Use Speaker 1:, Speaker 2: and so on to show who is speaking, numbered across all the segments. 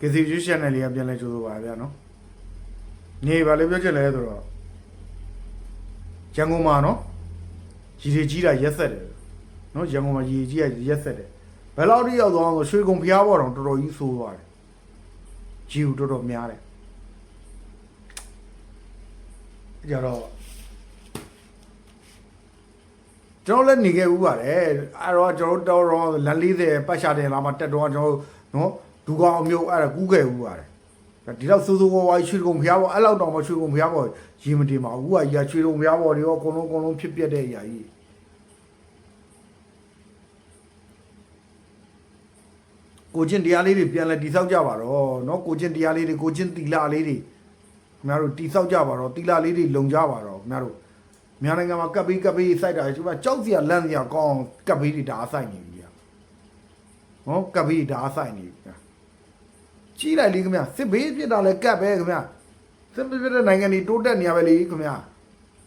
Speaker 1: ကစီယူရှန်နယ်လေးကပြန်လဲကြိုးစားပါဗျာနော်နေပါလေပြောချင်လဲဆိုတော့ရန်ကုန်မှာနော်ရည်ရည်ကြီးတာရက်ဆက်တယ်နော်ရန်ကုန်မှာရည်ရည်ကြီးကရက်ဆက်တယ်ဘယ်လောက်ထိရောက်သွားအောင်ဆိုရွှေကုံဖျားပေါ်တော့တော်တော်ကြီးဆိုးသွားတယ်ကြီးဦးတော်တော်များတယ်ကြတော့ကျွန်တော်လည်းနေခဲ့ဦးပါတယ်အဲ့တော့ကျွန်တော်တော်တော်လန်40ပတ်ရှာတယ်လာမှတက်တော့ကျွန်တော်နော် ဒူကောင်အမျိုးအဲ့ဒါကူးခဲ့ဦးပါတယ်ဒီတော့စိုးစိုးဝါးဝါးရွှေကုံဖျားပေါ်အဲ့လောက်တော့မရွှေကုံဖျားပေါ်ရေမတင်ပါဘူးကရရွှေကုံဖျားပေါ်တွေရောအကုန်လုံးအကုန်လုံးဖြစ်ပြတဲ့အရာကြီးကိုချင်းတရားလေးတွေပြန်လဲတိဆောက်ကြပါတော့เนาะကိုချင်းတရားလေးတွေကိုချင်းတီလာလေးတွေခင်ဗျားတို့တိဆောက်ကြပါတော့တီလာလေးတွေလုံကြပါတော့ခင်ဗျားတို့မြန်မာနိုင်ငံမှာကပ်ပြီးကပ်ပြီးစိုက်တာဒီမှာကြောက်စရာလန့်စရာကောင်းအောင်ကပ်ပြီးတွေဒါအဆိုင်နေပြီဗျာဟောကပ်ပြီးဒါအဆိုင်နေပြီဗျာ ကြီးလိုက်လေခင်ဗျာစစ်ဘေးဖြစ်တာလဲကပ်ပဲခင်ဗျာစစ်ဘေးဖြစ်တဲ့နိုင်ငံတွေတိုးတက်နေရပဲလေခင်ဗျာ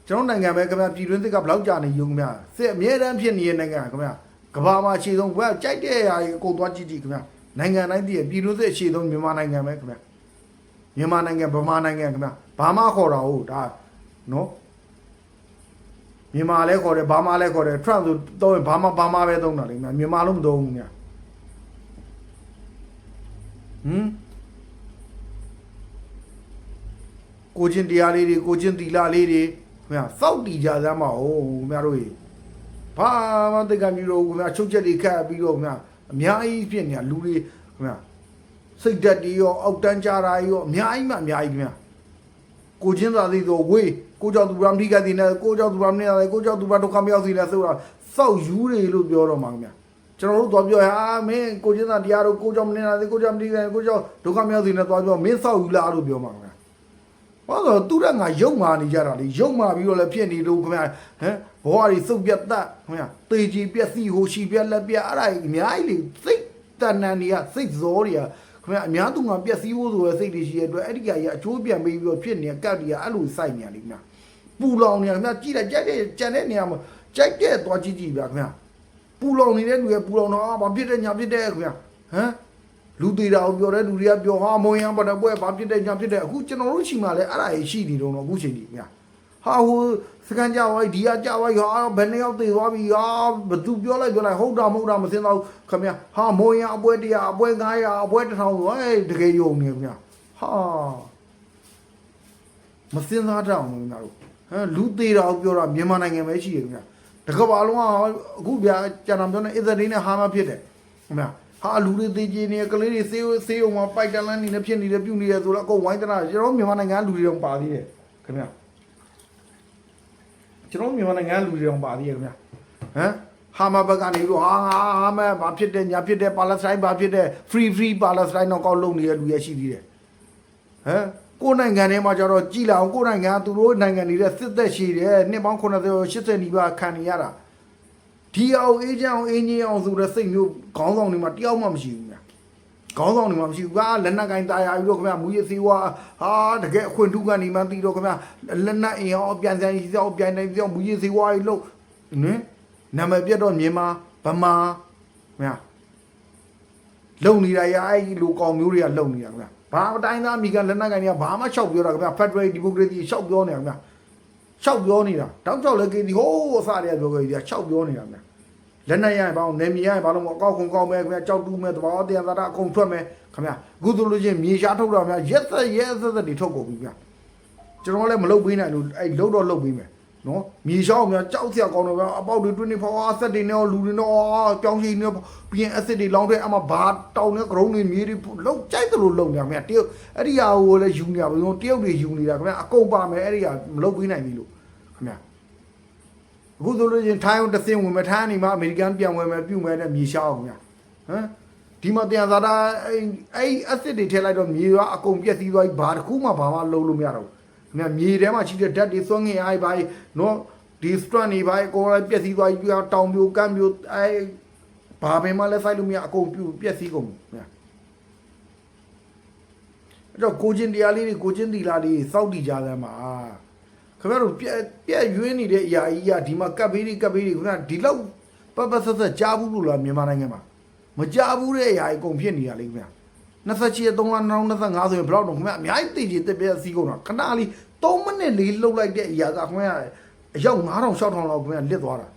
Speaker 1: ကျွန်တော်နိုင်ငံပဲခင်ဗျာပြည်တွင်းစစ်ကဘယ်လောက်ကြာနေယူခင်ဗျာစစ်အမြဲတမ်းဖြစ်နေတဲ့နိုင်ငံခင်ဗျာကဘာမှာအခြေဆုံးဘယ်ကြိုက်တဲ့အရာကြီးအကုန်သွားကြည့်ကြည့်ခင်ဗျာနိုင်ငံတိုင်းတည်းပြည်တွင်းစစ်အခြေဆုံးမြန်မာနိုင်ငံပဲခင်ဗျာမြန်မာနိုင်ငံဗမာနိုင်ငံခင်ဗျာဘာမှခေါ်တာဟုတ်ဒါနော်မြန်မာလည်းခေါ်တယ်ဘာမှလည်းခေါ်တယ် Trump ဆိုတော့ဘာမှဘာမှပဲသုံးတာလေမြန်မာလို့မသုံးဘူးညာဟမ် ကိုချင်းတရားလေးတွေကိုချင်းတီလာလေးတွေခင်ဗျာစောက်တီကြစမ်းမအောင်ခင်ဗျားတို့ရေဘာမှတက်ကမျိုးတော့ခင်ဗျာချုပ်ချက်တွေခတ်ပြီးတော့ခင်ဗျာအများကြီးဖြစ်နေတာလူတွေခင်ဗျာစိတ်ဓာတ်တွေရောအောက်တန်းကြတာရောအများကြီးမှအများကြီးခင်ဗျာကိုချင်းသာသိဆိုဝေးကိုကြောင့်သူဗြဟ္မဏိကတိနဲ့ကိုကြောင့်သူဗြဟ္မဏိနဲ့ကိုကြောင့်သူဗဒုက္ခမရောက်စီနဲ့ဆိုတာစောက်ယူတွေလို့ပြောတော့မှာခင်ဗျာကျွန်တော်တို့သွားပြောဟာမင်းကိုချင်းသာတရားတို့ကိုကြောင့်မနေနဲ့ကိုကြောင့်မနေနဲ့ကိုကြောင့်ဒုက္ခမရောက်စီနဲ့သွားပြောမင်းစောက်ယူလားလို့ပြောမှာခင်ဗျာ ဘာလို့သူကငါရုပ်မာနေကြတာလေရုပ်မာပြီးတော့လည်းဖြစ်နေလို့ခင်ဗျာဟမ်ဘဝတွေစုပ်ပြတ်တတ်ခင်ဗျာတေကြီးပြက်စီဟိုရှိပြက်လက်ပြက်အဲ့ဒါကြီးအများကြီးလေစိတ်တဏ္ဍန်တွေကစိတ်ဇောတွေကခင်ဗျာအများသူငါပြက်စီဖို့ဆိုရယ်စိတ်တွေရှိရတဲ့အတွက်အဲ့ဒီကကြီးအချိုးပြန်ပေးပြီးတော့ဖြစ်နေတဲ့ကတ်တွေကအဲ့လိုစိုက်နေရလိမ့်မယ်ပူလောင်နေရခင်ဗျာကြည့်လိုက်ကြိုက်တဲ့ကြံတဲ့နေရာမှာကြိုက်တဲ့သွားကြည့်ကြည့်ဗျာခင်ဗျာပူလောင်နေတဲ့လူရဲ့ပူလောင်တော့အာဘာဖြစ်တဲ့ညာဖြစ်တဲ့ခင်ဗျာဟမ် လူသေးတာကိုပြောတဲ့လူတွေကပြောဟာမုံရံပါတဲ့ပွဲဘာဖြစ်တဲ့ညာဖြစ်တဲ့အခုကျွန်တော်တို့ရှိမှလည်းအဲ့ဒါကြီးရှိနေတော့အခုချိန်ကြီးခင်ဗျာဟာဟိုစကန်ကြဝိုင်းဒီကကြဝိုင်းဟာဘယ်နှစ်ယောက်သေသွားပြီဟာဘသူပြောလိုက်ပြောလိုက်ဟုတ်တာမဟုတ်တာမသိတော့ခမရဟာမိုးရအပွဲတရားအပွဲ900အပွဲ1000ဆိုဟဲ့တကယ်ယုံနေခင်ဗျာဟာမစင်သားတောင်ခင်ဗျာတို့ဟမ်လူသေးတာကိုပြောတာမြန်မာနိုင်ငံပဲရှိတယ်ခင်ဗျာတကဘာလုံးကအခုဗျာကျန်တော်ပြောနေအစ္စရေးနဲ့ဟာမဖြစ်တယ်ခင်ဗျာ ဟာလူတွေသေးကြီးနေကလေးတွေဆေးဆေးအောင်မှာပိုက်တန်လန်းနေနေဖြစ်နေတယ်ပြုတ်နေတယ်ဆိုတော့အကုန်ဝိုင်းတနာကျွန်တော်မြန်မာနိုင်ငံလူတွေတော့ပါသေးတယ်ခင်ဗျာကျွန်တော်မြန်မာနိုင်ငံလူတွေအောင်ပါသေးရဲ့ခင်ဗျာဟမ်ဟာမဘက်ကနေပြီးတော့ဟာငါဟာမဘာဖြစ်တဲ့ညာဖြစ်တဲ့ပါလက်စတိုင်းဘာဖြစ်တဲ့ free free ပါလက်စတိုင်းတော့ကောက်လုံနေတဲ့လူရရှိသေးတယ်ဟမ်ကိုယ်နိုင်ငံထဲမှာကျတော့ကြည်လာအောင်ကိုယ်နိုင်ငံကသူတို့နိုင်ငံနေတဲ့စစ်သက်ရှိတယ်နှစ်ပေါင်း80 80နီးပါးခံနေရတာ ဒီအောင်အေးချမ်းအောင်အင်းကြီးအောင်ဆိုတဲ့စိတ်မျိုးခေါင်းဆောင်တွေမှာတယောက်မှမရှိဘူးညာခေါင်းဆောင်တွေမှာမရှိဘူးကလက်နက်ကင်တာယာပြီးတော့ခင်ဗျာမူရစီဝါဟာတကယ်အခွင့်ထူးကနေမှတီးတော့ခင်ဗျာလက်နက်အင်အောင်ပြန်စမ်းစီအောင်ပြန်နေပြီးတော့မူရစီဝါကြီးလို့နင်းနာမည်ပြတ်တော့မြန်မာဗမာခင်ဗျာလုံနေတာရအဲ့လိုကောင်မျိုးတွေကလုံနေတာခင်ဗျာဘာအတိုင်းသားအမိကလက်နက်ကန်တွေကဘာမှရှောက်ပြောတာခင်ဗျာ Federal Democracy ရှောက်ပြောနေတာခင်ဗျာ ရှောက်ပြောနေတာတောက်ချောက်လည်းကေဒီဟိုးအစတွေကပြောခဲ့ကြရှောက်ပြောနေတာခင်ဗျာလက်နဲ့ရရင်ဘာလို့နေမြေရရင်ဘာလို့မအကောက်ခုံကောက်မဲခင်ဗျာကြောက်တူးမဲသဘာဝတရားသာတာအကုန်ထွက်မဲခင်ဗျာအခုဆိုလို့ချင်းမြေရှားထုတ်တော့ခင်ဗျာရက်သက်ရက်သက်သက်တွေထုတ်ကုန်ပြီခင်ဗျာကျွန်တော်လည်းမလုပ်ပေးနိုင်လို့အဲ့လုတ်တော့လုတ်ပေးမယ်နော်မြေရှားအောင်များကြောက်စရာကောင်းတော့ဗျာအပေါက်တွေ24 hour ဆက်တွေနဲ့လူတွေနဲ့ပြောင်းရှိနေပြီးရင် acid တွေလောင်းတဲ့အမှဘာတောင်းနေကရုံးတွေမြေတွေလုတ်ကြိုက်တယ်လို့လုတ်နေခင်ဗျာတရုတ်အဲ့ဒီဟာကိုလည်းယူနေတာဘယ်လိုတရုတ်တွေယူနေတာခင်ဗျာအကုန်ပါမယ်အဲ့ဒီဟာမလုတ်ပေးနိုင်ပြီလို့ ခင်ဗျာအခုဆိုလို့ချင်းထိုင်းအောင်တစ်စင်းဝင်မထိုင်းနေမှာအမေရိကန်ပြန်ဝင်မယ်ပြုမယ်တဲ့မြေရှားအောင်ညာဟမ်ဒီမှာတရားသာတာအဲ့အဲ့အက်စစ်တွေထည့်လိုက်တော့မြေကအကုန်ပြက်စီးသွားပြီဘာတစ်ခုမှဘာမှလုံးလို့မရတော့ဘူးခင်ဗျမြေထဲမှာရှိတဲ့ဓာတ်တွေစွန့်ငင်အားဘာနော်ဒီစထရန်နေဘာအကုန်လိုက်ပြက်စီးသွားပြီတောင်ပြိုကမ်းပြိုအဲ့ဘာပဲမှလည်းဆိုင်လို့မရအကုန်ပြူပြက်စီးကုန်ပြီခင်ဗျအဲ့တော့ကိုချင်းတရားလေးတွေကိုချင်းတီလာလေးစောက်တီကြတယ်မှာ ခင်ဗျားတို့ပြက်ပြက်ရွေးနေတဲ့အရာကြီးကဒီမှာကပ်ဘေးတွေကပ်ဘေးတွေခင်ဗျာဒီလောက်ပတ်ပတ်ဆက်ဆက်ကြားဘူးလို့လားမြန်မာနိုင်ငံမှာမကြားဘူးတဲ့အရာကြီးအကုန်ဖြစ်နေတာလေခင်ဗျာဟ28ရက်3လ2025ဆိုရင်ဘယ်တော့တော့ခင်ဗျာအများကြီးတည်ကြည်တက်ပြက်စီးကုန်တာခဏလေး3မိနစ်လေးလှုပ်လိုက်တဲ့အရာကခင်ဗျာအယောက်9000 6000လောက်ခင်ဗျာလစ်သွားတာ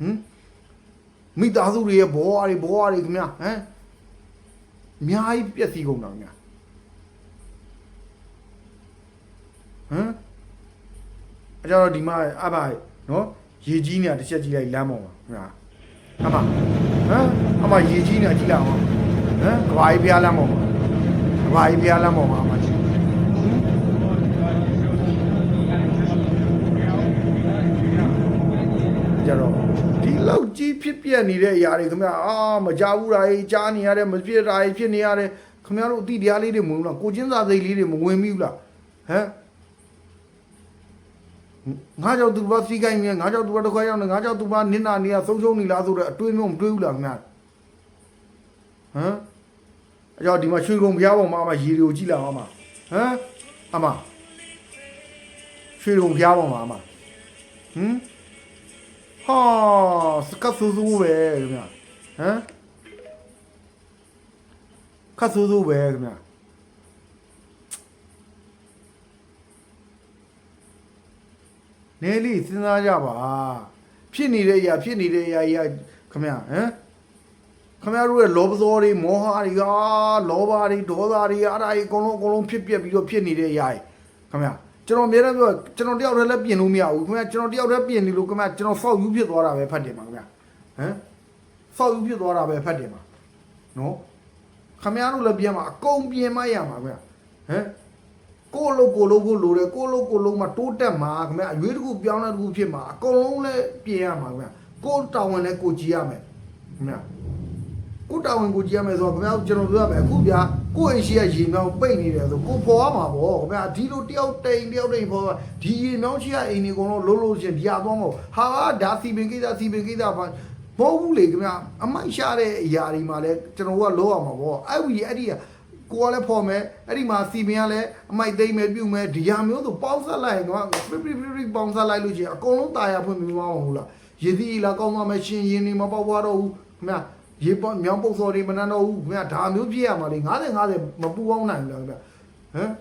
Speaker 1: ဟမ်မိသားစုတွေရဲ့ဘောအားတွေဘောအားတွေခင်ဗျာဟမ်အများကြီးပြက်စီးကုန်တာခင်ဗျာဟမ် အကြတော့ဒီမှာအဘနော်ရေကြီးနေတာတစ်ချက်ကြီးလိုက်လမ်းပေါ်မှာခင်ဗျာအမဟမ်အမရေကြီးနေတာကြည့်လိုက်အောင်ဟမ်ကဘာကြီးဖျားလမ်းပေါ်မှာကဘာကြီးဖျားလမ်းပေါ်မှာအမကြည့်ကြတော့ဒီလောက်ကြီးဖြစ်ပြနေတဲ့အရာတွေခင်ဗျာအာမကြဘူးတာကြီးကြားနေရတယ်မဖြစ်တာကြီးဖြစ်နေရတယ်ခင်ဗျားတို့အတိတရားလေးတွေမဝင်ဘူးလားကိုချင်းစာစိတ်လေးတွေမဝင်မိဘူးလားဟမ် ငါကြောင့်သူဘာစီကိုင်းမြဲငါကြောင့်သူဘာတစ်ခွဲရောက်နေငါကြောင့်သူဘာနင်းနာနေရဆုံးရှုံးနေလားဆိုတော့အတွေးမျိုးမတွေးဘူးလားခင်ဗျာဟမ်အကြောင်းဒီမှာရွှေကုံဘုရားပေါ်မှာအမရေတွေကိုကြည့်လာအောင်အမဟမ်အမရွှေကုံဘုရားပေါ်မှာအမဟမ်ဟာစကတ်ဆူဆူပဲခင်ဗျာဟမ်ခတ်ဆူဆူပဲခင်ဗျာ နဲလေးစဉ်းစားကြပါဖြစ်နေတဲ့အရာဖြစ်နေတဲ့အရာကြီးခမရဟမ်ခမရတို့ရဲ့လောဘသောတွေမောဟတွေဟာလောဘတွေဒေါသတွေအားဒါကြီးအကုန်လုံးအကုန်လုံးဖြစ်ပြက်ပြီးတော့ဖြစ်နေတဲ့အရာကြီးခမရကျွန်တော်အများအားပြောကျွန်တော်တယောက်တည်းလည်းပြင်လို့မရဘူးခမရကျွန်တော်တယောက်တည်းပြင်နေလို့ခမရကျွန်တော်ဆောက်ယူဖြစ်သွားတာပဲဖတ်တယ်မှာခမရဟမ်ဆောက်ယူဖြစ်သွားတာပဲဖတ်တယ်မှာနော်ခမရတို့လည်းပြင်မှာအကုန်ပြင်မရမှာခမရဟမ် ကိုယ့်လို့ကိုယ်လို့ကိုလိုတယ်ကိုယ့်လို့ကိုယ်လို့မှတိုးတက်မှာခင်ဗျအရွေးတစ်ခုပြောင်းတဲ့တစ်ခုဖြစ်မှာအကုန်လုံးလည်းပြင်ရမှာခင်ဗျကိုယ်တာဝန်လည်းကိုကြည့်ရမယ်ခင်ဗျကိုယ်တာဝန်ကိုကြည့်ရမယ်ဆိုတော့ခင်ဗျကျွန်တော်ပြောရမယ်အခုဗျာကိုယ့်အိမ်ရှိရရေမြောင်းပိတ်နေတယ်ဆိုကိုပေါ်ရမှာပေါ့ခင်ဗျဒီလိုတယောက်တိန်တယောက်တိန်ပေါ်ဒီရေမြောင်းရှိရအိမ်တွေအကုန်လုံးလုံးလုံးချင်းဒီအသွားမို့ဟာဒါစီပင်ကိစ္စစီပင်ကိစ္စပါမဟုတ်ဘူးလေခင်ဗျအမိုက်ရှာတဲ့အရာတွေမှာလည်းကျွန်တော်ကလောရမှာပေါ့အဲ့ဒီအဲ့ဒီ က ကိုကလည်းဖော်မယ်အဲ့ဒီမှာစီပင်ကလည်းအမိုက်သိမ့်မယ်ပြုတ်မယ်ဒီဟာမျိုးဆိုပေါင်းဆက်လိုက်ရင်တော့ပြပြပြပြပေါင်းဆက်လိုက်လို့ချင်းအကုန်လုံးตายရဖွင့်ပြီးမအောင်ဘူးလားရည်သီးလာကောင်းသွားမယ်ရှင်ရင်နေမပေါက်သွားတော့ဘူးခင်ဗျာရေပေါမြောင်းပုတ်စော်တွေမနှမ်းတော့ဘူးခင်ဗျာဒါမျိုးပြည့်ရမှာလေ90 90မပူအောင်နိုင်ဘူးလားခင်ဗျာဟမ်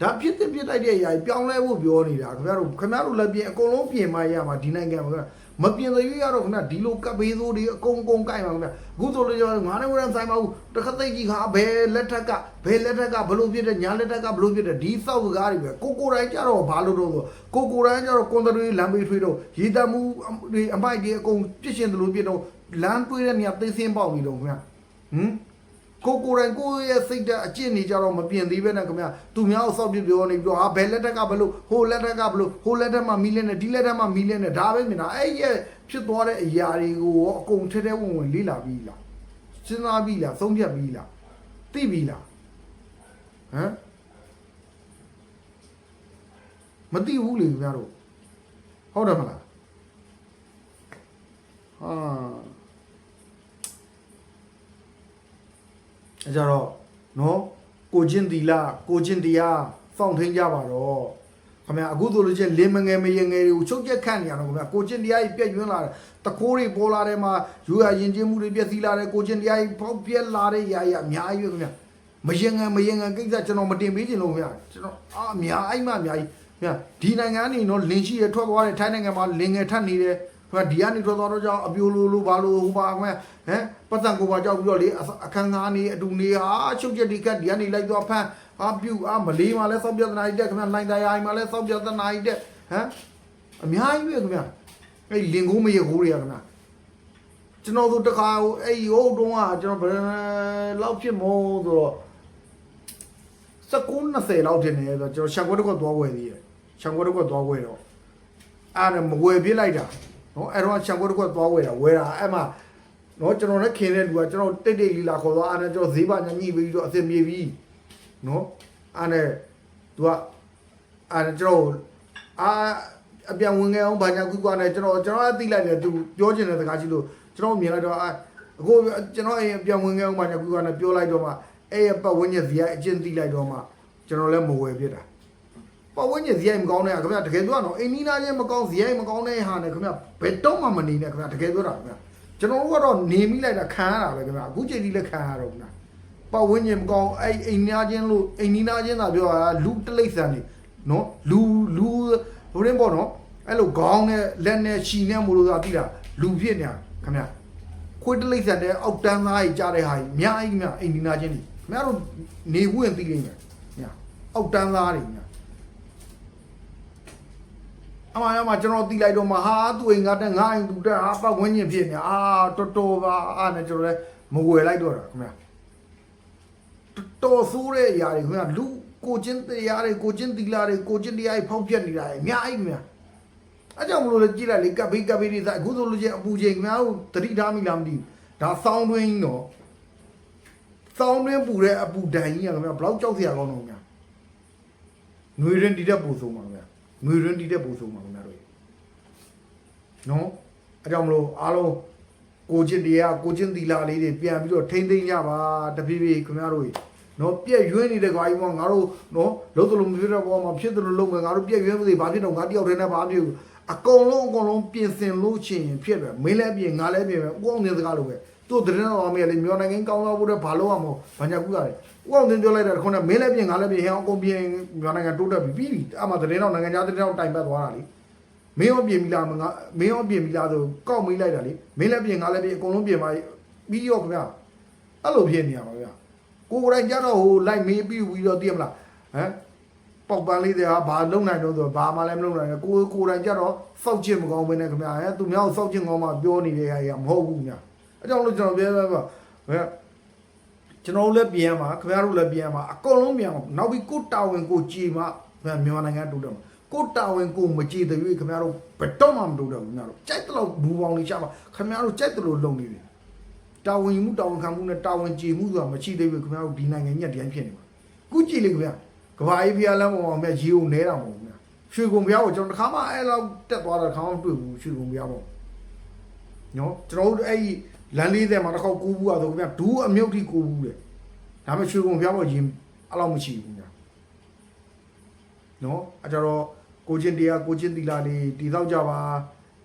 Speaker 1: ဒါဖြစ်တဲ့ဖြစ်လိုက်တဲ့အရာကြီးပြောင်းလဲဖို့ပြောနေတာခင်ဗျားတို့ခင်ဗျားတို့လည်းပြင်အကုန်လုံးပြင်မရမှာဒီနိုင်ငံမှာခင်ဗျာ မပြင်သေးရတော့ခင်ဗျာဒီလိုကပ်ဘေးစိုးတွေအကုန်ကုန်ကြိုက်မှာခင်ဗျာအခုဆိုလို့ကျွန်တော်ငါးနေဝရန်ဆိုင်မှာဘူးတခါသိကြီးခါဘယ်လက်ထက်ကဘယ်လက်ထက်ကဘလို့ဖြစ်တဲ့ညာလက်ထက်ကဘလို့ဖြစ်တဲ့ဒီစောက်ကားတွေပဲကိုကိုတိုင်းကြတော့ဘာလို့တော့ဆိုကိုကိုတိုင်းကြတော့ကွန်တရီလမ်းဘေးထွေးတော့ရေတမှုတွေအမိုက်တွေအကုန်ပြစ်ရှင်တယ်လို့ပြစ်တော့လမ်းတွေးတဲ့နေရာသိသိင်းပေါက်နေတော့ခင်ဗျာဟမ် ကိုကိုယ်တိုင်ကိုယ့်ရဲ့စိတ်ဓာတ်အကျင့်နေကြတော့မပြင်သေးပဲနဲ့ခင်ဗျာသူများကိုစောက်ပြပြောနေပြောဟာဘယ်လက်ထက်ကဘလို့ဟိုလက်ထက်ကဘလို့ဟိုလက်ထက်မှာမီးလဲနဲ့ဒီလက်ထက်မှာမီးလဲနဲ့ဒါပဲမြင်တာအဲ့ရဲ့ဖြစ်သွားတဲ့အရာတွေကိုရောအကုန်ထဲထဲဝင်ဝင်လေးလာပြီးလားစဉ်းစားပြီးလားသုံးဖြတ်ပြီးလားသိပြီးလားဟမ်မသိဘူးလေခင်ဗျားတို့ဟုတ်တယ်မလားဟာ အဲကြတော့နော်ကိုချင်းတီလာကိုချင်းတရားစောင့်ထိန်ကြပါတော့ခင်ဗျာအခုဆိုလို့ချင်းလင်းမငယ်မရင်ငယ်တွေကိုချုပ်ချက်ခန့်နေရတော့ခင်ဗျာကိုချင်းတရားကြီးပြက်ကျွန်းလာတယ်တကိုးတွေပေါ်လာတယ်မှာယူရရင်ချင်းမှုတွေပြက်စီးလာတယ်ကိုချင်းတရားကြီးပေါက်ပြက်လာတဲ့ຢာကြီးအများကြီးပဲခင်ဗျာမရင်ငယ်မရင်ငယ်ကိစ္စကျွန်တော်မတင်ပေးချင်လို့ခင်ဗျာကျွန်တော်အာအများအိမ်မအများကြီးခင်ဗျာဒီနိုင်ငံကနေနော်လင်းရှိရထွက်သွားတယ်ထိုင်းနိုင်ငံမှာလင်းငယ်ထပ်နေတယ် ခင်ဗျာဒီကနေထွက်သွားတော့ကြောင့်အပြိုလိုလိုဘာလိုဟိုပါခင်ဗျာဟမ်ပတ်စံကိုပါကြောက်ပြီးတော့လေအခန်းကားနေအတူနေဟာချုပ်ချက်ဒီကတ်ဒီကနေလိုက်သွားဖမ်းအာပြူအာမလေးမှာလဲစောက်ပြဿနာကြီးတက်ခင်ဗျာလိုင်းတရားအိမ်မှာလဲစောက်ပြဿနာကြီးတက်ဟမ်အများကြီးပဲခင်ဗျာအဲ့လင်ကိုမရကိုတွေရခင်ဗျာကျွန်တော်တို့တခါဟိုအဲ့ဟိုတုန်းကကျွန်တော်ဘယ်လောက်ဖြစ်မို့ဆိုတော့19 20လောက်တင်နေဆိုတော့ကျွန်တော်ရှန်ခွက်တစ်ခွက်သွားဝယ်သေးတယ်ရှန်ခွက်တစ်ခွက်သွားဝယ်တော့အားနဲ့မဝယ်ပြစ်လိုက်တာ နော်အဲ့တော့ရှန်ခွက်တစ်ခွက်သွားဝယ်တာဝယ်တာအဲ့မှာနော်ကျွန်တော်လည်းခင်တဲ့လူကကျွန်တော်တိတ်တိတ်လေးလာခေါ်သွားအားနဲ့ကျွန်တော်ဈေးပါညညှိပြီးတော့အဆင်ပြေပြီနော်အားနဲ့သူကအားနဲ့ကျွန်တော်အာအပြန်ဝင်ခဲ့အောင်ဘာညာကူကွာနဲ့ကျွန်တော်ကျွန်တော်အသိလိုက်တယ်သူပြောချင်တဲ့စကားရှိလို့ကျွန်တော်မြင်လိုက်တော့အာအခုကျွန်တော်အပြန်ဝင်ခဲ့အောင်ဘာညာကူကွာနဲ့ပြောလိုက်တော့မှအဲ့ရပတ်ဝန်းကျင်ဇီးအချင်းသိလိုက်တော့မှကျွန်တော်လည်းမဝယ်ဖြစ်တာ ပတ်ဝန်းကျင်ဇီးမကောင်းတဲ့ခင်ဗျာတကယ်ပြောတော့အိမ်နီးနားချင်းမကောင်းဇီးမကောင်းတဲ့ဟာနဲ့ခင်ဗျာဘယ်တော့မှမနေနဲ့ခင်ဗျာတကယ်ပြောတာခင်ဗျာကျွန်တော်တို့ကတော့နေမိလိုက်တာခံရတာပဲခင်ဗျအခုချိန်ကြီးလည်းခံရတော့ဘူးလားပတ်ဝန်းကျင်မကောင်းအဲ့အိမ်နာချင်းလို့အိမ်နီးနာချင်းသာပြောတာလူတလိမ့်ဆန်နေနော်လူလူဟိုရင်းပေါ့နော်အဲ့လိုခေါင်းနဲ့လက်နဲ့ခြီနဲ့မို့လို့သာတိတာလူဖြစ်နေတာခင်ဗျခွေးတလိမ့်ဆန်တဲ့အောက်တန်းသားကြီးကြားတဲ့ဟာကြီးအများကြီးများအိမ်နီးနာချင်းတွေခင်ဗျားတို့နေဝင့်သိနေတယ်ညာအောက်တန်းသားတွေညာ အမှန်အမှန်ကျွန်တော်တီးလိုက်တော့မှဟာသူ့အိမ်ကတက်ငါအိမ်သူတက်ဟာပတ်ဝန်းကျင်ဖြစ်နေအာတော်တော်ပါအားနဲ့ကျွန်တော်လည်းမဝယ်လိုက်တော့တာခင်ဗျာတော်တော်ဆိုးတဲ့အရာတွေခင်ဗျာလူကိုချင်းတရားတွေကိုချင်းတီလာတွေကိုချင်းတရားတွေဖောက်ပြက်နေတာအများကြီးခင်ဗျာအဲကြောင့်မလို့လေကြည့်လိုက်လေကပ်ဘေးကပ်ဘေးတွေစအခုဆိုလို့ချင်းအပူချိန်ခင်ဗျားတို့တတိထားမိလားမသိဘူးဒါစောင်းတွင်းကြီးတော့စောင်းတွင်းပူတဲ့အပူဒဏ်ကြီးကခင်ဗျာဘယ်လောက်ကြောက်စရာကောင်းတော့ခင်ဗျာငွေရင်တီတဲ့ပူဆုံးပါခင်ဗျာ ငွေရင်တီတဲ့ပူဆုံးပါခင်ဗျာတို့နော်အဲကြောင့်မလို့အားလုံးကိုချင်းတရားကိုချင်းသီလာလေးတွေပြန်ပြီးတော့ထိမ့်သိမ့်ကြပါတဖြည်းဖြည်းခင်ဗျားတို့ရေနော်ပြက်ရွှင်းနေတဲ့ကွာကြီးမောငါတို့နော်လုံးသလိုမဖြစ်တော့ဘောမှာဖြစ်တယ်လို့လုံးမယ်ငါတို့ပြက်ရွှင်းမသိဘာဖြစ်တော့ငါတယောက်တည်းနဲ့ဘာဖြစ်ဘူးအကုန်လုံးအကုန်လုံးပြင်ဆင်လို့ချင်ရင်ဖြစ်ပဲမင်းလည်းပြင်ငါလည်းပြင်ပဲဥအောင်တဲ့စကားလိုပဲ သူ့တရင်တော်မေလေမြော်နိုင်ငံကောင်းတော့ဘူးတဲ့ဘာလို့ရမို့ဘာညာကူရတယ်ဥအောင်တင်ပြောလိုက်တာခုနကမင်းလည်းပြင်ငါလည်းပြင်ဟဲအောင်အကုန်ပြင်မြော်နိုင်ငံတိုးတက်ပြီပြီးပြီအမှတရင်တော်နိုင်ငံခြားတရင်တော်တိုင်ပတ်သွားတာလေမင်းရောပြင်ပြီလားမငါမင်းရောပြင်ပြီလားဆိုကောက်မိလိုက်တာလေမင်းလည်းပြင်ငါလည်းပြင်အကုန်လုံးပြင်ပါပြီးရောခင်ဗျအဲ့လိုဖြစ်နေရပါဗျာကိုကိုယ်တိုင်ကြတော့ဟိုလိုက်မေးပြီးပြီးတော့သိရမလားဟမ်ပေါက်ပန်းလေးတွေဟာဘာလုံနိုင်တော့ဆိုဘာမှလည်းမလုံနိုင်ဘူးကိုကိုယ်တိုင်ကြတော့စောက်ချင်မကောင်းဘဲနဲ့ခင်ဗျဟဲ့သူများကိုစောက်ချင်ကောင်းမှပြောနေတဲ့ဟာကြီးကမဟုတ်ဘူးညာ အဲကြောင့်လို့ကျွန်တော်ပြောပြပါဟဲ့ကျွန်တော်တို့လည်းပြင်ရမှာခင်ဗျားတို့လည်းပြင်ရမှာအကုန်လုံးပြင်အောင်နောက်ပြီးကိုတာဝန်ကိုကြည်မှမြန်မာနိုင်ငံတူတယ်မှာကိုတာဝန်ကိုမကြည်တဲ့၍ခင်ဗျားတို့ဘယ်တော့မှမလုပ်တော့ဘူးခင်ဗျားတို့ကြိုက်တဲ့လောက်ဘူပေါင်းလေးချပါခင်ဗျားတို့ကြိုက်တဲ့လို့လုပ်နေတယ်တာဝန်ယူမှုတာဝန်ခံမှုနဲ့တာဝန်ကြည်မှုဆိုတာမရှိသေးဘူးခင်ဗျားတို့ဒီနိုင်ငံညက်တိုင်းဖြစ်နေပါခုကြည့်လေခင်ဗျာကဘာကြီးဖျားလမ်းပေါ်မှာမြတ်ရေုံနေတာမဟုတ်ဘူးခင်ဗျာရွှေကုံဖျားကိုကျွန်တော်တစ်ခါမှအဲ့လောက်တက်သွားတာတစ်ခါမှတွေ့ဘူးရွှေကုံဖျားပေါ့နော်ကျွန်တော်တို့အဲ့ဒီ လမ်းလေးထဲမှာတစ်ခေါက်ကူးဘူးอ่ะဆိုခင်ဗျာဒူးအမြုပ်ထိကူးဘူးတဲ့ဒါပေမဲ့ရွှေကုံဖျားပေါ့ရင်အဲ့လောက်မရှိဘူးခင်ဗျာနော်အကြတော့ကိုချင်းတရားကိုချင်းတီလာလေးတည်တော့ကြပါ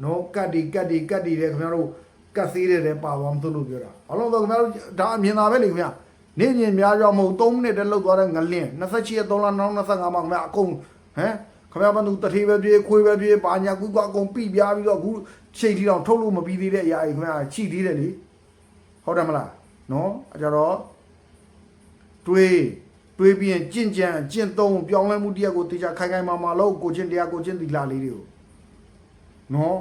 Speaker 1: နော်ကတ်တီကတ်တီကတ်တီတဲ့ခင်ဗျားတို့ကတ်သေးတယ်တဲ့ပါသွားမသိလို့ပြောတာအလုံးတော့ခင်ဗျားတို့ဒါအမြင်သာပဲလေခင်ဗျာနေမြင်များကြောင်မဟုတ်3မိနစ်တည်းလောက်သွားတဲ့ငလင်း28ရက်3လနောက်25မှာခင်ဗျာအကုန်ဟမ်ခင်ဗျားဘသူတထေးပဲပြေးခွေးပဲပြေးပါညာကူကအကုန်ပြပြပြီးတော့အခု ချိန်ထီတော့ထုတ်လို့မပြီးသေးတဲ့အရာကြီးခင်ဗျာချိသေးတယ်လေဟုတ်တယ်မလားနော်အကြတော့တွေးတွေးပြီးရင်ကြင့်ကြံကျင့်သုံးပြောင်းလဲမှုတရားကိုတေချာခိုင်ခိုင်မာမာလို့ကိုချင်းတရားကိုချင်းသီလာလေးတွေကိုနော်